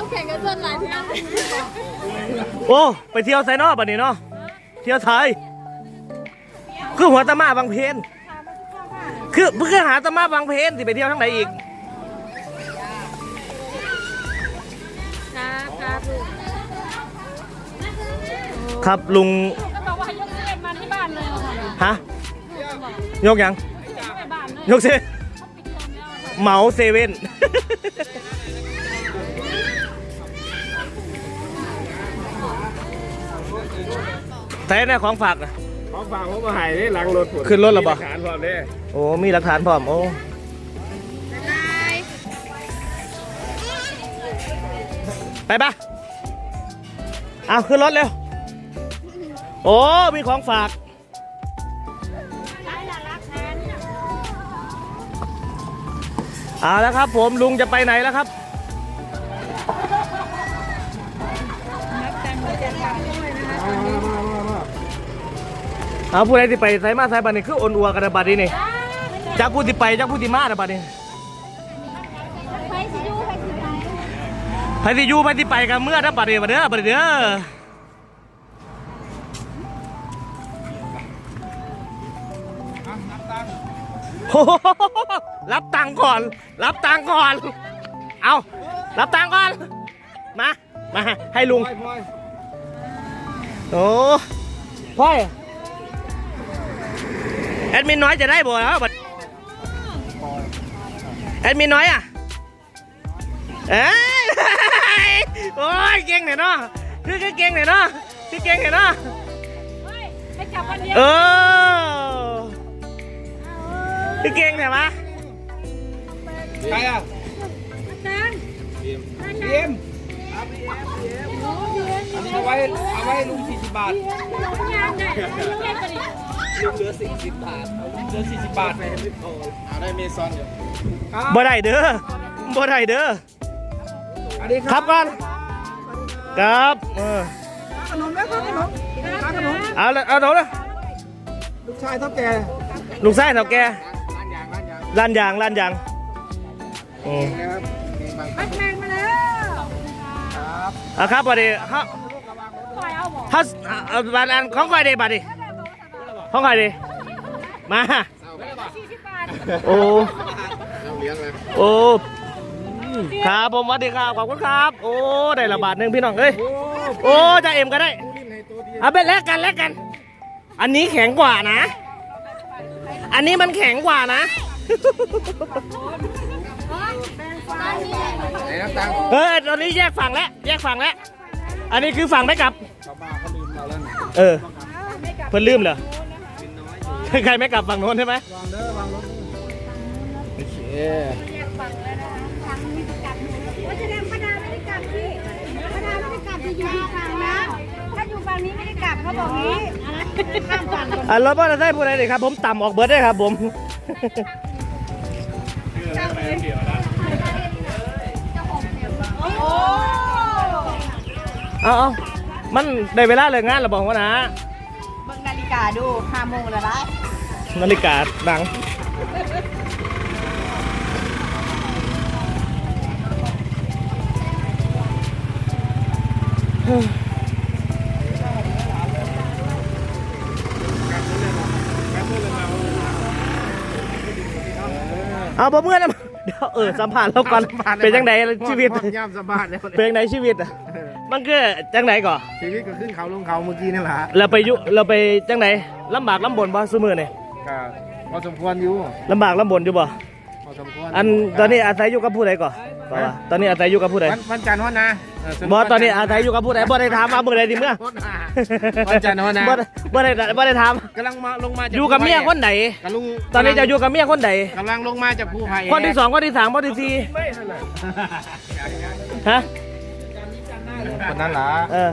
ต้องแข่งกันจนหลายเที่ยวโอ้ไปเที่ยวไซนอกบัดนี้เนาะเที่ยวไทยคือหัวตะมาบางเพนคือเพื่อหาตะมาบางเพนที่ไปเที่ยวทั้งไหนอีกครับครับลูกครับลุงก็บอกว่าให้ยกเล่นมาที่บ้านเลยค่ะฮะยกยังไปบ้านเลยยกเซเหมาเซเว่น แต่แน่ของฝากนะของฝากผมมาใหายนี่หลังรถผมขึ้นรถแล้วบ่ มีหกฐานพร้อมเด้โอ้มีหลักฐานพร้อมโอ้ไปปะเอาขึ้นรถเร็วโอ้มีของฝากเอาแล้วครับ ผมลุงจะไปไหนแล้วครับ เอาผู้ใดที่ไปไซมาไซบันนี่คือโอนอัวกันนะบัดนี้นี่จากผู้ที่ไปจากผู้ที่มานะบัดนี้ไปสิยูไปสิไปไปที่อยู่ไปที่ไปกันเมื่อนะบัดนี้บัดเด้อบัดนี้เด้อโอ้โหรับตังค์ก่อน รับตังค์ก่อน เอารับตังค์ก่อน มา มา ให้ลุงพลอยพลอยโอ้พ่อย แอดมินน้อยจะได้บ่แล้วบัดแอดมินน้อยอะเอ้ยโอ้ยเก่งหน่อยเนาะคือคือเก่งหน่อยเนาะคือเก่งหน่อยเนาะเฮ้ยไปจับวันเดียวเออคือเก่งหน่อยวะใครอะอาจารย์เบียมอันนี้เอาไว้เอาไว้ให้ลุงสี่สิบบาทงาน เนี่ยเล่นไปดิลุงเหลือสี่สิบบาทเอาลุงเหลือสี่สิบบาทเอาได้เมซอนอยู่บ่ได้เด้อบ่ได้เด้ออันนี้ครับก่อนครับเออขนมแล้วครับขนมขนมเอาละเอาเอาละลูกชายเท่าแก่ลูกชายเฒ่าแก่ร้านยางร้านยางล้านยางล้านยางอืมนะครับมีบางพัดแมงมาแล้วครับอะครับบัดนี้ฮะปล่อยเอาบอกฮัสอะเอาบัดอันของใครดีบัดนี้ ของใครดีมาสี่สิบบาทโอ้เอาเลี้ยงเลยโอ้ ครับผมสวัสดีครับขอบคุณครับ โอ้ ได้ละบาทหนึ่งพี่น้องเอ้ย โอ้จะเอ็มก็ได้ผู้ลิ้นในตัวดีเอาเป็นแลกกันแลกกัน อันนี้แข็งกว่านะ อันนี้มันแข็งกว่านะ ไหนน้ำตังค์เออตอนนี้แยกฝั่งแล้วแยกฝั่งแล้ว อันนี้คือฝั่งไม่กลับ ชาวบ้านเขาลืมเราแล้วนะเออ เพิ่นลืมเหรอ ใครไม่กลับฝั่งโน้นใช่ไหมวางเด้อวางรถโอเคว่าจะเรียกพดาไม่ได้กลับพี่พดาไม่ได้กลับจะอยู่ที่ฝั่งนะถ้าอยู่ฝั่งนี้ไม่ได้กลับเขาบอกงี้ข้ามฝั่งก่อนอะรถมอเตอร์ไซค์ผู้ใดดีครับ ผมต่ำออกเบิร์ดได้ครับ ผมโอ้เอาเอามันได้เวลาเลยงานเราบอกว่านะเบิ่งนาฬิกาดูห้าโมงแล้วได้ นาฬิกาดังเอาบ่เมื่อนะเดี๋ยวเออสัมผัสเราก่อนเป็นจังไดชีวิตย่ำสบายแล้วเป็นจังไดชีวิตอะมันคือจังไดก่อชีวิตก็ขึ้นเขาลงเขาเมื่อกี้นี่แหละฮะเราไปยุเราไปจังไดลำบากลำบนบ่ซุมือนี่ ก็พอสมควรอยู่ลำบากลำบนอยู่บ่ พอสมควรอันตอนนี้อาศัยอยู่กับผู้ใดก่อนต่อว่าตอนนี้อาศัยอยู่กับผู้ใดวันวันจันทร์วันนะเสรุปบ่ตอนนี้อาศัยอยู่กับผู้ใดบ่ได้ถามว่ามื้อใดสิเมื่อวันจันทร์วันนะบ่ได้บ่ได้บ่ได้ถามกำลังมาลงมาจากอยู่กับเมียคนไหนกำลังตอนนี้จะอยู่กับเมียคนไหนกำลังลงมาจากภูไผ่คนที่สองคนที่สามคนที่สี่ฮะคนนั้นเหรอเออ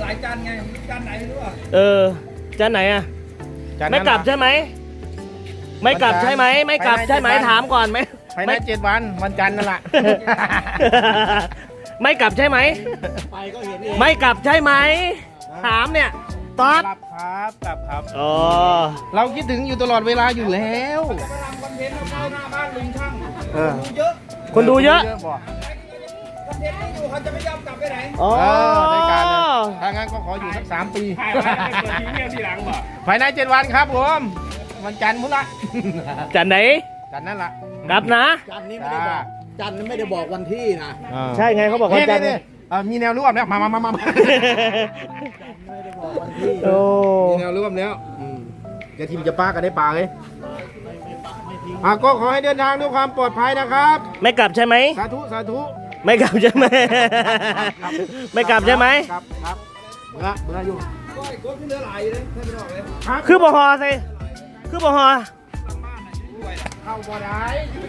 หลายจันไงจันไหนไม่รู้อะเออจะไหนอะไม่กลับใช่ไหมไม่กลับใช่ไหมไม่กลับใช่ไหมถามก่อนไหมภายในเจ็ดวันวันจันทร์นั่นแหละไม่กลับใช่ไหมไปก็เห็นเองไม่กลับใช่ไหมถามเนี่ยตอบกลับครับกลับครับอ๋อเราคิดถึงอยู่ตลอดเวลาอยู่แล้วเเออเยอะคนดูเยอะบ่คอนเทนต์นี้อยู่เขาจะไม่ยอมกลับไปไหนอ๋อ งั้นก็ขออยู่สักสามปีภายในเจ็ดวันครับผมวันจันทร์พุธละจันไหนจันทร์นั่นละกลับนะ จันนี่ไม่ได้บอกจันนี่ไม่ได้บอกวันที่นะใช่ไงเขาบอกว่านี่จันี่นนี่เอ่อมีแนวร่วมแล้วมามามามามาไม่ได้บอกวันที่โอ้มีแนวร่วมแล้วอืมเดี๋ยวทีมจะป้ากันได้ปลาเลยอะก็ขอให้เดินทางด้วยความปลอดภัยนะครับ ไม่กลับใช่ไหมสาธุสาธุไม่กลับใช่ไหมไม่กลับใช่ไหมครับครับ เบื่อเบื่ออยู่ก็ไอ้โค้ชที่เหลือหลายอยู่เลยท่านไม่บอกเลยคือบ่ฮอสิคือบ่ฮอเข้าบ่ได้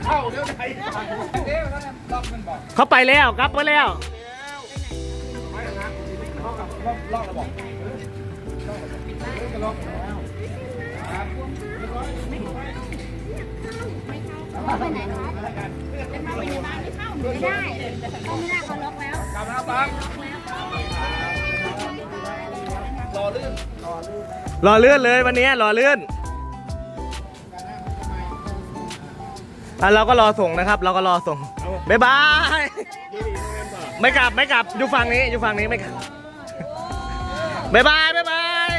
เข้าเดี๋ยวไหนเดี๋ยวท่านล็อกมันบอกเขาไปแล้วกลับไปแล้วล็อกแล้วบอกเขาไปไหนคะจะเข้าไปในบ้านไม่เข้าไม่ได้เขาไม่ได้เขาล็อกแล้วกลับแล้วปั๊บ ลื่นรอเลื่อนเลยวันนี้รอเลื่อนอะเราก็รอส่งนะครับ เราก็รอส่งบ๊ายบายไม่กลับไม่กลับอยู่ฝั่งนี้อยู่ฝั่งนี้ไม่กลับบ๊ายบายบ๊ายบาย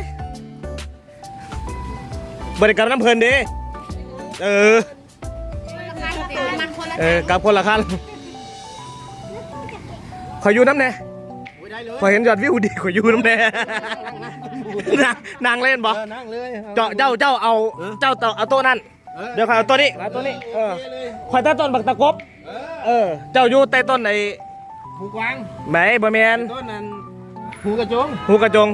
บริการน้ำเพลินดีเออเออกลับคนละคันขออยู่น้ำแน่ ขอเห็นยอดวิวดีขออยู่น้ำแน่นางนางเล่นบอเออนั่งเลยเจ้าเจ้าเจ้าเอาเจ้าเอาเอาโต๊ะนั่นเดี๋ยวขอยเอาโต๊ะนี้เอาโต๊ะนี้เออขอยใต้ต้นบักตะกบเออ เจ้าอยู่ใต้ต้นไอ้ผูกวางไหนบะแมนต้นนั้นผูกระจงหูกระจง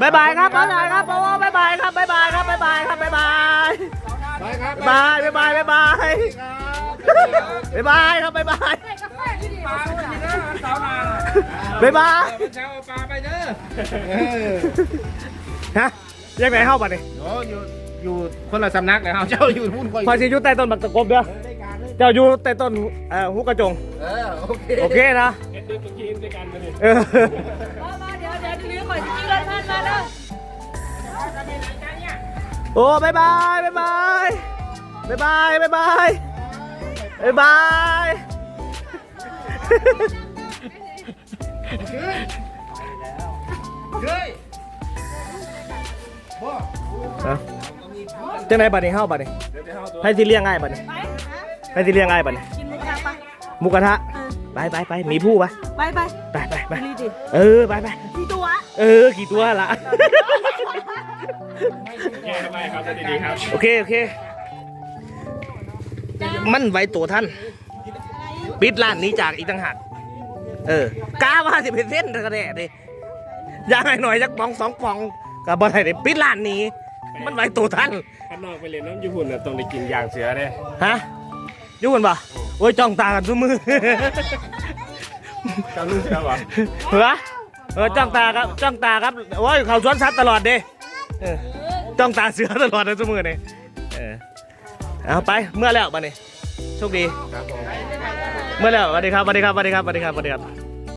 บายบายครับบายบายครับโอ้บายบายครับบายบายครับบายบายครับบายบายไปครับบายบายบายบาย บายบายบายครับบายบายปลาไม่กินนะสาวนาบายบายมันเช้าเอาปลาไปเด้อเออฮะยังไงเข้าป่ะนี่โอ้อยู่อยู่คนละสำนักเลยครับเจ้าอยู่พุ่นคอยคอยสิอยู่ใต้ต้นบักตะกบเด้อเจ้าอยู่ใต้ต้นเอ่อหูกระจงเออโอเคโอเคนะเออมาเดี๋ยวเดี๋ยวถือก่อนจริงๆเลยท่านมาแล้วโอ้บายบายบายบายบายบายบาย บายบายบายเฮ้ยฮะจังไหนบัดนี้เฮาบัดนี้ให้สิเลี้ยงง่ายบัดนี้ให้สิเลี้ยงง่ายบัดนี้กินหมูกระทะปะหมูกระทะไปไปไปมีผู้ปะไปไปไปไปไปรีดิเออไปไปกี่ตัว เออกี่ตัวละโอเคโอเค มันไว้ตัวท่านปิดร้านนี้จากอีกต่างหากเออกาว่าสิเป็นเส้นกระแดะดิอยากให้หน่อยจักปองสองปองกับบ่ได้เด้ปิดร้านนี้ มันไว้ตัวท่านข้างนอกไปเรียนน้ำญี่ปุ่นน่ะต้องได้กินยางเสือเด้ฮะอยุ่กันปะโอ้ยจ้องตากันทุกมือเจ้าลูกเสือวะเหรอเออจ้องตาครับจ้องตาครับโอ้ยเขาสวนสัตว์ตลอดเด้เออจ้องตาเสือตลอดเลยทุกมือเนี่ยเออ เอาไปเมื่อแล้วบัดนี้โชคดีครับผมเมื่อแล้วสวัสดีครับสวัสดีครับสวัสดีครับสวัสดีครับสวัสดีครับ